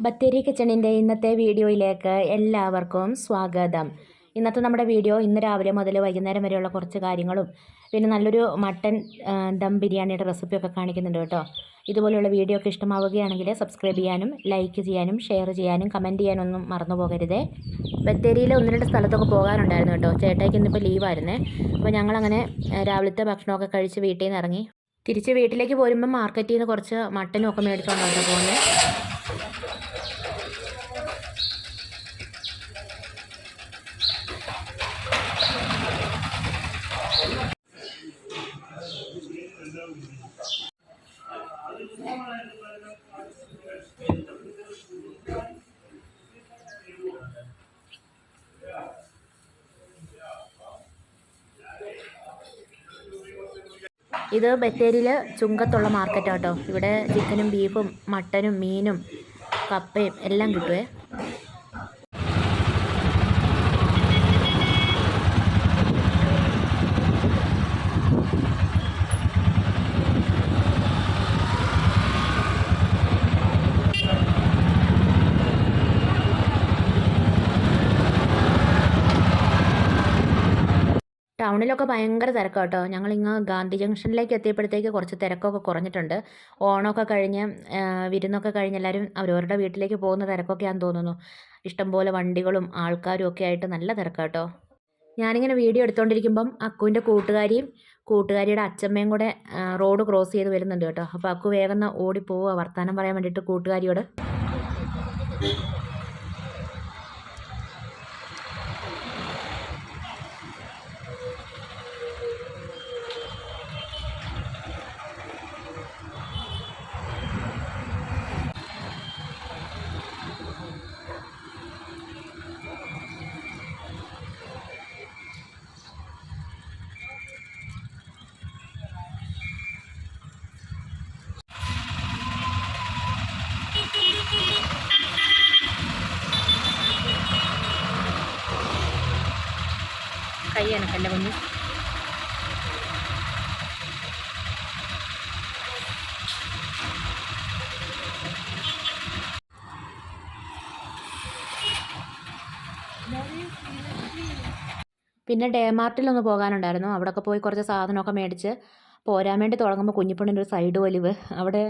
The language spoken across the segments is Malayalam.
ബത്തേരി കിച്ചണിന്റെ ഇന്നത്തെ വീഡിയോയിലേക്ക് എല്ലാവർക്കും സ്വാഗതം. ഇന്നത്തെ നമ്മുടെ വീഡിയോ ഇന്ന് രാവിലെ മുതൽ വൈകുന്നേരം വരെയുള്ള കുറച്ച് കാര്യങ്ങളും പിന്നെ നല്ലൊരു മട്ടൻ ദം ബിരിയാണിയുടെ റെസിപ്പിയൊക്കെ കാണിക്കുന്നുണ്ട് കേട്ടോ. ഇതുപോലെയുള്ള വീഡിയോ ഒക്കെ ഇഷ്ടമാവുകയാണെങ്കിൽ സബ്സ്ക്രൈബ് ചെയ്യാനും ലൈക്ക് ചെയ്യാനും ഷെയർ ചെയ്യാനും കമന്റ് ചെയ്യാനൊന്നും മറന്നു പോകരുതേ. ബത്തേരിയിൽ ഒന്ന് രണ്ട് സ്ഥലത്തൊക്കെ പോകാനുണ്ടായിരുന്നു കേട്ടോ. ചേട്ടായിക്ക് ഇന്നിപ്പോൾ ലീവായിരുന്നേ അപ്പോൾ ഞങ്ങളങ്ങനെ രാവിലത്തെ ഭക്ഷണമൊക്കെ കഴിച്ച് വീട്ടിൽ നിന്ന് ഇറങ്ങി. തിരിച്ച് വീട്ടിലേക്ക് പോരുമ്പോൾ മാർക്കറ്റിൽ നിന്ന് കുറച്ച് മട്ടനും ഒക്കെ മേടിച്ചുകൊണ്ടാണ് പോകുന്നത് ഇത് ബത്തേരിയിൽ ചുങ്കത്തുള്ള മാർക്കറ്റാട്ടോ ഇവിടെ ചിക്കനും ബീഫും മട്ടനും മീനും കപ്പയും എല്ലാം കിട്ടുവേ. ടൗണിലൊക്കെ ഭയങ്കര തിരക്കാണ് കേട്ടോ ഞങ്ങളിങ്ങ് ഗാന്ധി ജംഗ്ഷനിലേക്ക് എത്തിയപ്പോഴത്തേക്ക് കുറച്ച് തിരക്കൊക്കെ കുറഞ്ഞിട്ടുണ്ട്. ഓണമൊക്കെ കഴിഞ്ഞ് വിരുന്നൊക്കെ കഴിഞ്ഞ് എല്ലാവരും അവരവരുടെ വീട്ടിലേക്ക് പോകുന്ന തിരക്കൊക്കെയാണെന്ന് തോന്നുന്നു. ഇഷ്ടംപോലെ വണ്ടികളും ആൾക്കാരും ഒക്കെ ആയിട്ട് നല്ല തിരക്കാണ് കേട്ടോ ഞാനിങ്ങനെ വീഡിയോ എടുത്തുകൊണ്ടിരിക്കുമ്പം അക്കുവിന്റെ കൂട്ടുകാരിയും കൂട്ടുകാരിയുടെ അച്ഛമ്മയും കൂടെ റോഡ് ക്രോസ് ചെയ്ത് വരുന്നുണ്ട് കേട്ടോ. അപ്പോൾ അക്കു വേഗം ഓടിപ്പോവുക വർത്തമാനം പറയാൻ വേണ്ടിയിട്ട് കൂട്ടുകാരിയോട്. കൈ എനക്കല്ല കുഞ്ഞു. പിന്നെ ഡേ മാർട്ടിലൊന്ന് പോകാനുണ്ടായിരുന്നു. അവിടെയൊക്കെ പോയി കുറച്ച് സാധനമൊക്കെ മേടിച്ച് പോരാൻ വേണ്ടി തുടങ്ങുമ്പോൾ കുഞ്ഞിപ്പണ്ണിന്റെ ഒരു സൈഡ് വലിവ് അവിടെ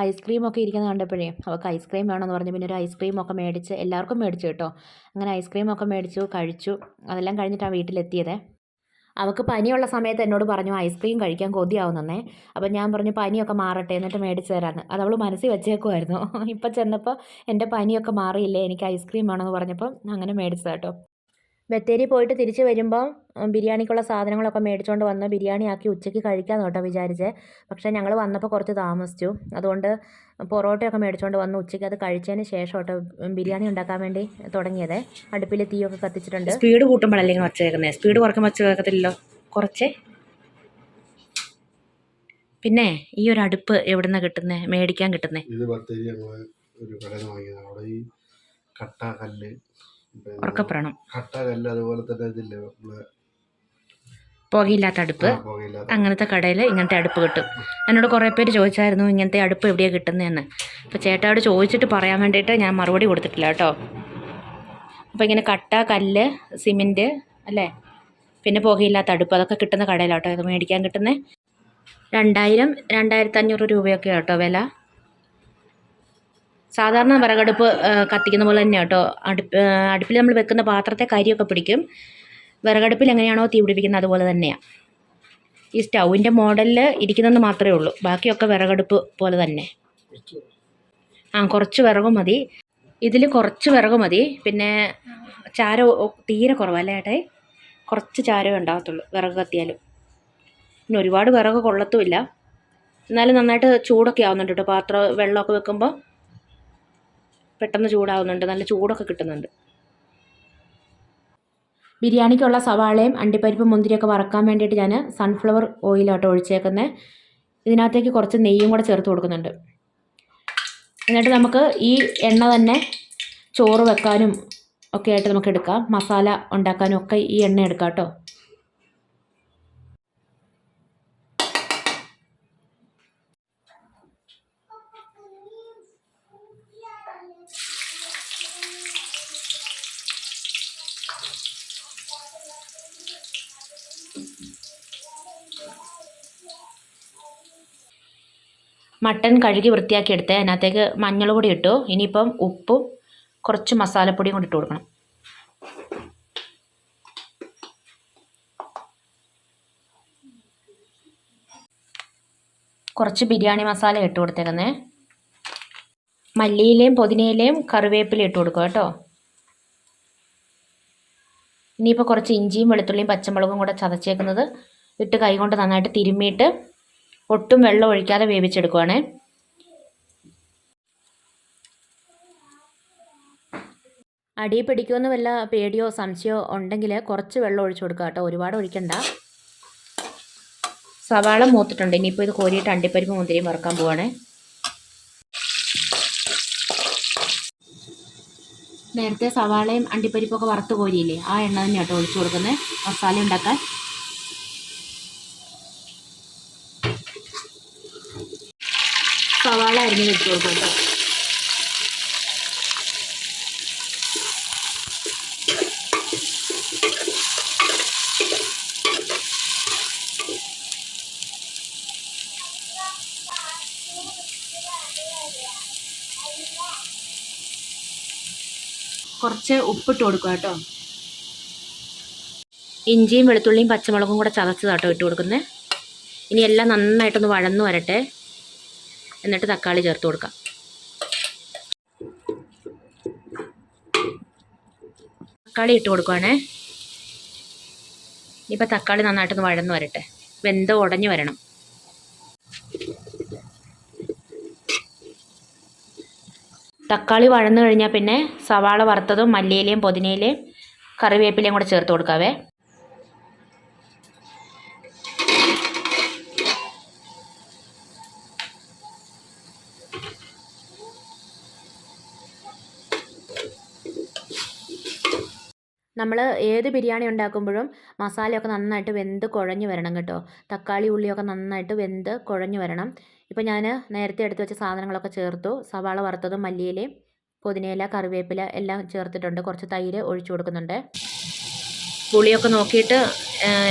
ഐസ്ക്രീം ഒക്കെ ഇരിക്കുന്നത് കണ്ടപ്പോഴേ അവൾക്ക് ഐസ്ക്രീം വേണമെന്ന് പറഞ്ഞ് പിന്നെ ഒരു ഐസ്ക്രീം ഒക്കെ മേടിച്ച് എല്ലാവർക്കും മേടിച്ചു കേട്ടോ. അങ്ങനെ ഐസ്ക്രീം ഒക്കെ മേടിച്ചു കഴിച്ചു. അതെല്ലാം കഴിഞ്ഞിട്ടാണ് വീട്ടിലെത്തിയത്. അവൾക്ക് പനിയുള്ള സമയത്ത് എന്നോട് പറഞ്ഞു ഐസ്ക്രീം കഴിക്കാൻ കൊതിയാവുന്നേ. അപ്പം ഞാൻ പറഞ്ഞു പനിയൊക്കെ മാറട്ടെ എന്നിട്ട് മേടിച്ച് തരാമെന്ന് അത് അവൾ മനസ്സിൽ വെച്ചേക്കുമായിരുന്നു ഇപ്പം ചെന്നപ്പോൾ എന്റെ പനിയൊക്കെ മാറിയില്ലേ എനിക്ക് ഐസ്ക്രീം വേണമെന്ന് പറഞ്ഞപ്പോൾ അങ്ങനെ മേടിച്ചത് കേട്ടോ. ബത്തേരി പോയിട്ട് തിരിച്ച് വരുമ്പോൾ ബിരിയാണിക്കുള്ള സാധനങ്ങളൊക്കെ മേടിച്ചുകൊണ്ട് വന്ന് ബിരിയാണി ആക്കി ഉച്ചയ്ക്ക് കഴിക്കാമെന്ന് കേട്ടോ വിചാരിച്ചേ. പക്ഷേ ഞങ്ങൾ വന്നപ്പോൾ കുറച്ച് താമസിച്ചു. അതുകൊണ്ട് പൊറോട്ടയൊക്കെ മേടിച്ചുകൊണ്ട് വന്ന് ഉച്ചയ്ക്ക് അത് കഴിച്ചതിന് ശേഷം കേട്ടോ ബിരിയാണി ഉണ്ടാക്കാൻ വേണ്ടി തുടങ്ങിയത്. അടുപ്പിൽ തീയൊക്കെ കത്തിച്ചിട്ടുണ്ട്. സ്പീഡ് കൂട്ടുമ്പോഴല്ലേ ഇങ്ങനെ കേൾക്കുന്നത് സ്പീഡ് കുറയ്ക്കുമ്പോൾ വച്ച് കേൾക്കത്തില്ലല്ലോ കുറച്ചേ. പിന്നെ ഈ ഒരു അടുപ്പ് എവിടെ നിന്നാണ് കിട്ടുന്നത് മേടിക്കാൻ കിട്ടുന്നത് ഇത് ബത്തേരി ഞങ്ങൾ ഒരു കടയിൽ വാങ്ങിയതാണ്. അവിടെ ഈ കട്ട കല്ല് അതുപോലെ തന്നെ ഇതില്ലേ പുകയില്ലാത്ത അടുപ്പ്. അങ്ങനത്തെ കടയിൽ ഇങ്ങനത്തെ അടുപ്പ് കിട്ടും. എന്നോട് കുറേ പേര് ചോദിച്ചായിരുന്നു ഇങ്ങനത്തെ അടുപ്പ് എവിടെയാണ് കിട്ടുന്നതെന്ന് അപ്പോൾ ചേട്ടായോട് ചോദിച്ചിട്ട് പറയാൻ വേണ്ടിയിട്ട് ഞാൻ മറുപടി കൊടുത്തിട്ടില്ല കേട്ടോ. അപ്പോൾ ഇങ്ങനെ കട്ട കല്ല് സിമെന്റ് അല്ലേ? പിന്നെ പുകയില്ലാത്ത അടുപ്പ് അതൊക്കെ കിട്ടുന്ന കടയിലാട്ടോ. ഇത് മേടിക്കാൻ കിട്ടുന്നത് രണ്ടായിരം രണ്ടായിരത്തി അഞ്ഞൂറ് രൂപയൊക്കെ കേട്ടോ വില. സാധാരണ വിറകടുപ്പ് കത്തിക്കുന്ന പോലെ തന്നെ കേട്ടോ അടുപ്പ് അടുപ്പിൽ നമ്മൾ വെക്കുന്ന പാത്രത്തെ കരിയൊക്കെ പിടിക്കും. വിറകടുപ്പിൽ എങ്ങനെയാണോ തീ പിടിപ്പിക്കുന്നത് അതുപോലെ തന്നെയാണ് ഈ സ്റ്റൗവിന്റെ മോഡലിൽ ഇരിക്കുന്നതെന്ന് മാത്രമേ ഉള്ളൂ. ബാക്കിയൊക്കെ വിറകടുപ്പ് പോലെ തന്നെ. ആ കുറച്ച് വിറക് മതി. ഇതിൽ കുറച്ച് വിറക് മതി. പിന്നെ ചാരം തീരെ കുറവല്ലേ ഏട്ടേ? കുറച്ച് ചാരമേ ഉണ്ടാകത്തുള്ളൂ വിറക് കത്തിയാലും. പിന്നെ ഒരുപാട് വിറക് കൊള്ളത്തുമില്ല. എന്നാലും നന്നായിട്ട് ചൂടൊക്കെ ആവുന്നുണ്ട് കേട്ടോ പാത്രം വെള്ളമൊക്കെ വെക്കുമ്പോൾ പെട്ടെന്ന് ചൂടാവുന്നുണ്ട് നല്ല ചൂടൊക്കെ കിട്ടുന്നുണ്ട്. ബിരിയാണിക്കുള്ള സവാളയും അണ്ടിപ്പരിപ്പും മുന്തിരിയൊക്കെ വറക്കാൻ വേണ്ടിയിട്ട് ഞാൻ സൺഫ്ലവർ ഓയിലോട്ട് ഒഴിച്ചേക്കുന്നത് ഇതിനകത്തേക്ക് കുറച്ച് നെയ്യും കൂടെ ചേർത്ത് കൊടുക്കുന്നുണ്ട്. എന്നിട്ട് നമുക്ക് ഈ എണ്ണ തന്നെ ചോറ് വെക്കാനും ഒക്കെ ആയിട്ട് നമുക്ക് എടുക്കാം. മസാല ഉണ്ടാക്കാനും ഒക്കെ ഈ എണ്ണ എടുക്കാം കേട്ടോ. മട്ടൺ കഴുകി വൃത്തിയാക്കി എടുത്ത് അതിനകത്തേക്ക് മഞ്ഞൾ പൊടി ഇട്ടു. ഇനിയിപ്പം ഉപ്പും കുറച്ച് മസാലപ്പൊടിയും കൂടി ഇട്ട് കൊടുക്കണം. കുറച്ച് ബിരിയാണി മസാല ഇട്ട് കൊടുത്തേക്കുന്നേ. മല്ലിയിലയും പുതിനയിലയും കറിവേപ്പിലയും ഇട്ട് കൊടുക്കുക കേട്ടോ. ഇനിയിപ്പോൾ കുറച്ച് ഇഞ്ചിയും വെളുത്തുള്ളിയും പച്ചമുളകും കൂടെ ചതച്ചേക്കുന്നത് ഇട്ട് കൈകൊണ്ട് നന്നായിട്ട് തിരുമ്മിയിട്ട് ഒട്ടും വെള്ളം ഒഴിക്കാതെ വേവിച്ചെടുക്കുവാണേ. അടി പിടിക്കുമെന്ന് വല്ല പേടിയോ സംശയമോ ഉണ്ടെങ്കിൽ കുറച്ച് വെള്ളം ഒഴിച്ചു കൊടുക്കുക കേട്ടോ. ഒരുപാട് ഒഴിക്കണ്ട. സവാള മൂത്തിട്ടുണ്ട്. ഇനിയിപ്പോൾ ഇത് കോരിയിട്ട് അണ്ടിപ്പരിപ്പ് മുന്തിരിയും വറുക്കാൻ പോവാണേ. നേരത്തെ സവാളയും അണ്ടിപ്പരിപ്പൊക്കെ വറുത്ത് കോരിയില്ലേ ആ എണ്ണ തന്നെ കേട്ടോ ഒഴിച്ചു കൊടുക്കുന്നത് മസാല ഉണ്ടാക്കാൻ. സവാള അരിഞ്ഞ് വെച്ച് കൊടുക്കും കുറച്ച് ഉപ്പിട്ട് കൊടുക്കുക കേട്ടോ. ഇഞ്ചിയും വെളുത്തുള്ളിയും പച്ചമുളകും കൂടെ ചതച്ചതാട്ടോ ഇട്ട് കൊടുക്കുന്നത് ഇനി എല്ലാം നന്നായിട്ടൊന്ന് വഴന്നു വരട്ടെ. എന്നിട്ട് തക്കാളി ചേർത്ത് കൊടുക്കാം. തക്കാളി ഇട്ട് കൊടുക്കുവാണേ. ഇനിയിപ്പോൾ തക്കാളി നന്നായിട്ടൊന്ന് വഴന്നു വരട്ടെ. വെന്ത് ഉടഞ്ഞു വരണം. തക്കാളി വഴന്നു കഴിഞ്ഞാൽ പിന്നെ സവാള വറുത്തതും മല്ലിയിലയും പുതിനയിലയും കറിവേപ്പിലയും കൂടെ ചേർത്ത് കൊടുക്കാവേ. നമ്മൾ ഏത് ബിരിയാണി ഉണ്ടാക്കുമ്പോഴും മസാലയൊക്കെ നന്നായിട്ട് വെന്ത് കുഴഞ്ഞു വരണം കേട്ടോ. തക്കാളി ഉള്ളിയൊക്കെ നന്നായിട്ട് വെന്ത് കുഴഞ്ഞു വരണം. ഇപ്പോൾ ഞാൻ നേരത്തെ എടുത്ത് വെച്ച സാധനങ്ങളൊക്കെ ചേർത്തു. സവാള വറുത്തതും മല്ലിയിലയും പുതിനയില കറിവേപ്പില എല്ലാം ചേർത്തിട്ടുണ്ട്. കുറച്ച് തൈര് ഒഴിച്ചു കൊടുക്കുന്നുണ്ട്. പുളിയൊക്കെ നോക്കിയിട്ട്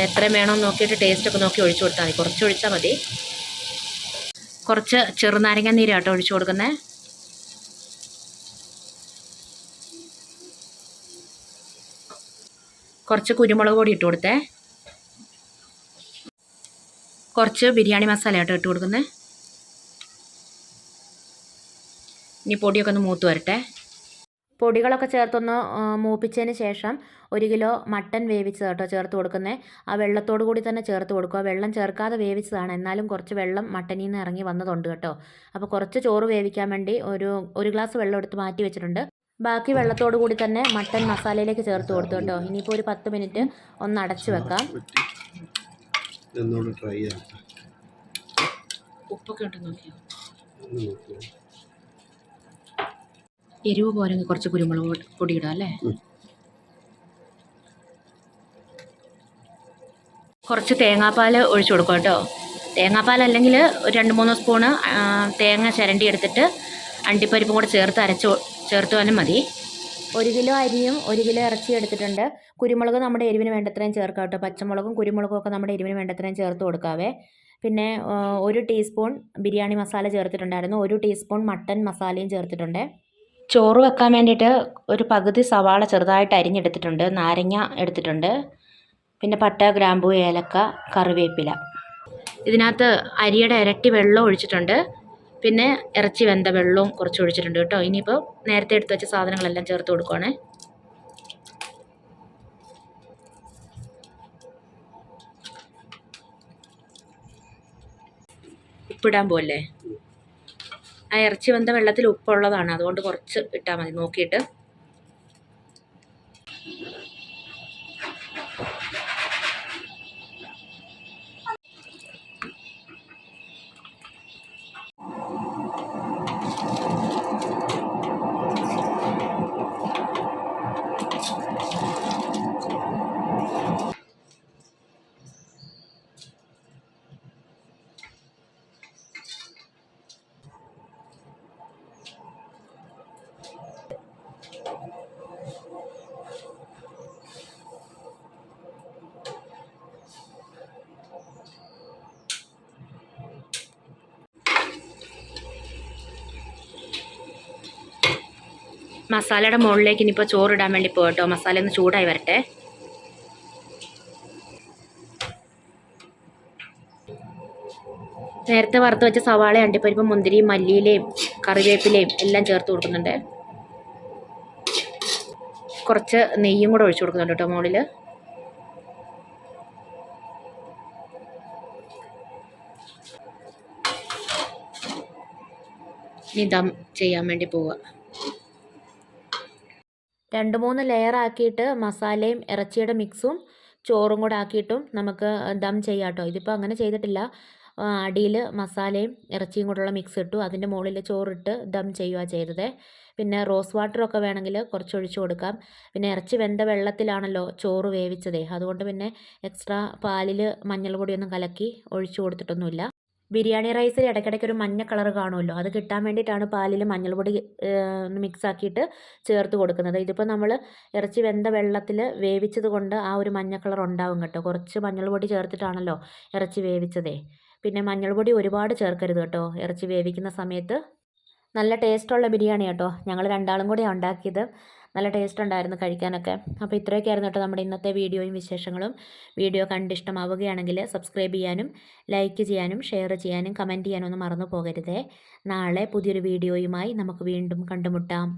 എത്ര വേണമെന്ന് നോക്കിയിട്ട് ടേസ്റ്റൊക്കെ നോക്കി ഒഴിച്ചു കൊടുത്താൽ മതി. കുറച്ച് ഒഴിച്ചാൽ മതി. കുറച്ച് ചെറുനാരങ്ങ നീര് നീരാട്ടോ ഒഴിച്ചു കൊടുക്കുന്നത് കുറച്ച് കുരുമുളക് പൊടി ഇട്ട് കൊടുത്തേ. കുറച്ച് ബിരിയാണി മസാല കേട്ടോ ഇട്ട് കൊടുക്കുന്നത് ഇനി പൊടിയൊക്കെ ഒന്ന് മൂത്ത് വരട്ടെ. പൊടികളൊക്കെ ചേർത്തൊന്ന് മൂപ്പിച്ചതിന് ശേഷം ഒരു കിലോ മട്ടൻ വേവിച്ചത് കേട്ടോ ചേർത്ത് കൊടുക്കുന്നത് ആ വെള്ളത്തോടു കൂടി തന്നെ ചേർത്ത് കൊടുക്കുക വെള്ളം ചേർക്കാതെ വേവിച്ചതാണ്. എന്നാലും കുറച്ച് വെള്ളം മട്ടനിൽ നിന്ന് ഇറങ്ങി വന്നതുണ്ട് കേട്ടോ. അപ്പോൾ കുറച്ച് ചോറ് വേവിക്കാൻ വേണ്ടി ഒരു ഒരു ഗ്ലാസ് വെള്ളം എടുത്ത് മാറ്റി വെച്ചിട്ടുണ്ട്. ബാക്കി വെള്ളത്തോടു കൂടി തന്നെ മട്ടൻ മസാലയിലേക്ക് ചേർത്ത് കൊടുത്തു കേട്ടോ. ഇനിയിപ്പോൾ ഒരു പത്ത് മിനിറ്റ് ഒന്ന് അടച്ചു വെക്കാം. ഉപ്പൊക്കെ ഉണ്ടെന്ന് നോക്കിയോ. എരിവ് പോരെങ്കിൽ കുറച്ച് കുരുമുളക് പൊടി- ഇടാം അല്ലേ? കുറച്ച് തേങ്ങാപ്പാൽ ഒഴിച്ചു കൊടുക്കും കേട്ടോ. തേങ്ങാപ്പാൽ അല്ലെങ്കിൽ ഒരു രണ്ട് മൂന്ന് സ്പൂണ് തേങ്ങ ചിരണ്ടി എടുത്തിട്ട് അണ്ടിപ്പരിപ്പും കൂടെ ചേർത്ത് അരച്ച് ചേർത്തുവാനും മതി. ഒരു കിലോ അരിയും ഒരു കിലോ ഇറച്ചി എടുത്തിട്ടുണ്ട്. കുരുമുളക് നമ്മുടെ എരിവിന് വേണ്ടത്രയും ചേർക്കാം കേട്ടോ. പച്ചമുളകും കുരുമുളകും ഒക്കെ നമ്മുടെ എരിവിന് വേണ്ടത്രയും ചേർത്ത് കൊടുക്കാവേ. പിന്നെ ഒരു ടീസ്പൂൺ ബിരിയാണി മസാല ചേർത്തിട്ടുണ്ടായിരുന്നു. ഒരു ടീസ്പൂൺ മട്ടൻ മസാലയും ചേർത്തിട്ടുണ്ട്. ചോറ് വെക്കാൻ വേണ്ടിയിട്ട് ഒരു പകുതി സവാള ചെറുതായിട്ട് അരിഞ്ഞെടുത്തിട്ടുണ്ട്. നാരങ്ങ എടുത്തിട്ടുണ്ട്. പിന്നെ പട്ട ഗ്രാമ്പു ഏലക്ക കറിവേപ്പില. ഇതിനകത്ത് അരിയുടെ ഇരട്ടി വെള്ളം ഒഴിച്ചിട്ടുണ്ട്. പിന്നെ ഇറച്ചി വെന്ത വെള്ളവും കുറച്ച് ഒഴിച്ചിട്ടുണ്ട് കേട്ടോ. ഇനിയിപ്പോൾ നേരത്തെ എടുത്ത് വെച്ച സാധനങ്ങളെല്ലാം ചേർത്ത് കൊടുക്കുവാണേ. ഉപ്പിടാൻ പോലെ ആ ഇറച്ചി വെന്ത വെള്ളത്തിൽ ഉപ്പുള്ളതാണ്. അതുകൊണ്ട് കുറച്ച് ഇട്ടാൽ മതി. നോക്കിയിട്ട്. മസാലയുടെ മുകളിലേക്ക് ഇനിയിപ്പോൾ ചോറിടാൻ വേണ്ടി പോകട്ടോ. മസാല ഒന്ന് ചൂടായി വരട്ടെ. നേരത്തെ വറുത്ത് വെച്ച സവാള അണ്ടിപ്പരിപ്പ് മുന്തിരിയും മല്ലിയിലയും കറിവേപ്പിലയും എല്ലാം ചേർത്ത് കൊടുക്കുന്നുണ്ട്. കുറച്ച് നെയ്യും കൂടെ ഒഴിച്ചു കൊടുക്കുന്നുണ്ട് കേട്ടോ മുകളിൽ ഇനി ദം ചെയ്യാൻ വേണ്ടി പോവുക. രണ്ട് മൂന്ന് ലെയർ ആക്കിയിട്ട് മസാലയും ഇറച്ചിയുടെ മിക്സും ചോറും കൂടെ ആക്കിയിട്ടും നമുക്ക് ദം ചെയ്യാം കേട്ടോ ഇതിപ്പോൾ അങ്ങനെ ചെയ്തിട്ടില്ല. അടിയിൽ മസാലയും ഇറച്ചിയും കൂടെയുള്ള മിക്സ് ഇട്ടു. അതിന്റെ മുകളിൽ ചോറിട്ട് ദം ചെയ്യുക ചെയ്തത്. പിന്നെ റോസ് വാട്ടറൊക്കെ വേണമെങ്കിൽ കുറച്ച് ഒഴിച്ചു കൊടുക്കാം. പിന്നെ ഇറച്ചി വെന്ത വെള്ളത്തിലാണല്ലോ ചോറ് വേവിച്ചതേ. അതുകൊണ്ട് പിന്നെ എക്സ്ട്രാ പാലിൽ മഞ്ഞൾ പൊടിയൊന്നും കലക്കി ഒഴിച്ചു കൊടുത്തിട്ടൊന്നുമില്ല. ബിരിയാണി റൈസിൽ ഇടയ്ക്കിടയ്ക്ക് ഒരു മഞ്ഞ കളർ കാണുമല്ലോ. അത് കിട്ടാൻ വേണ്ടിയിട്ടാണ് പാലിൽ മഞ്ഞൾപ്പൊടി മിക്സ് ആക്കിയിട്ട് ചേർത്ത് കൊടുക്കുന്നത്. ഇതിപ്പോൾ നമ്മൾ ഇറച്ചി വെന്ത വെള്ളത്തിൽ വേവിച്ചത് കൊണ്ട് ആ ഒരു മഞ്ഞ കളർ ഉണ്ടാവും കേട്ടോ. കുറച്ച് മഞ്ഞൾപ്പൊടി ചേർത്തിട്ടാണല്ലോ ഇറച്ചി വേവിച്ചതേ. പിന്നെ മഞ്ഞൾപ്പൊടി ഒരുപാട് ചേർക്കരുത് കേട്ടോ. ഇറച്ചി വേവിക്കുന്ന സമയത്ത്. നല്ല ടേസ്റ്റുള്ള ബിരിയാണി കേട്ടോ. ഞങ്ങൾ രണ്ടാളും കൂടിയാണ് ഉണ്ടാക്കിയത്. നല്ല ടേസ്റ്റ് ഉണ്ടായിരുന്നു കഴിക്കാനൊക്കെ. അപ്പോൾ ഇത്രയൊക്കെ ആയിരുന്നു കേട്ടോ നമ്മുടെ ഇന്നത്തെ വീഡിയോയും വിശേഷങ്ങളും. വീഡിയോ കണ്ടിഷ്ടമാവുകയാണെങ്കിൽ സബ്സ്ക്രൈബ് ചെയ്യാനും ലൈക്ക് ചെയ്യാനും ഷെയർ ചെയ്യാനും കമന്റ് ചെയ്യാനും ഒന്നും മറന്നു പോകരുതേ. നാളെ പുതിയൊരു വീഡിയോയുമായി നമുക്ക് വീണ്ടും കണ്ടുമുട്ടാം.